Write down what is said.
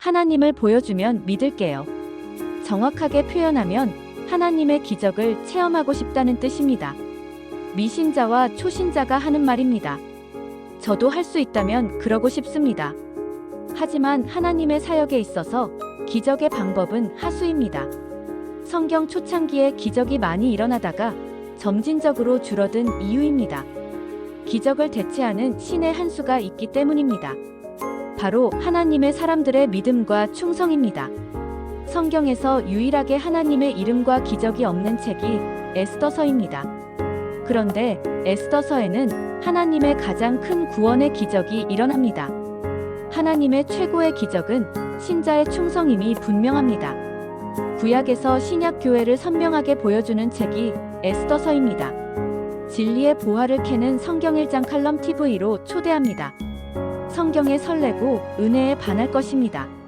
하나님을 보여주면 믿을게요. 정확하게 표현하면 하나님의 기적을 체험하고 싶다는 뜻입니다. 미신자와 초신자가 하는 말입니다. 저도 할 수 있다면 그러고 싶습니다. 하지만 하나님의 사역에 있어서 기적의 방법은 하수입니다. 성경 초창기에 기적이 많이 일어나다가 점진적으로 줄어든 이유입니다. 기적을 대체하는 신의 한 수가 있기 때문입니다. 바로 하나님의 사람들의 믿음과 충성입니다. 성경에서 유일하게 하나님의 이름과 기적이 없는 책이 에스더서입니다. 그런데 에스더서에는 하나님의 가장 큰 구원의 기적이 일어납니다. 하나님의 최고의 기적은 신자의 충성임이 분명합니다. 구약에서 신약 교회를 선명하게 보여주는 책이 에스더서입니다. 진리의 보화를 캐는 성경 1장 칼럼 TV로 초대합니다. 성경에 설레고 은혜에 반할 것입니다.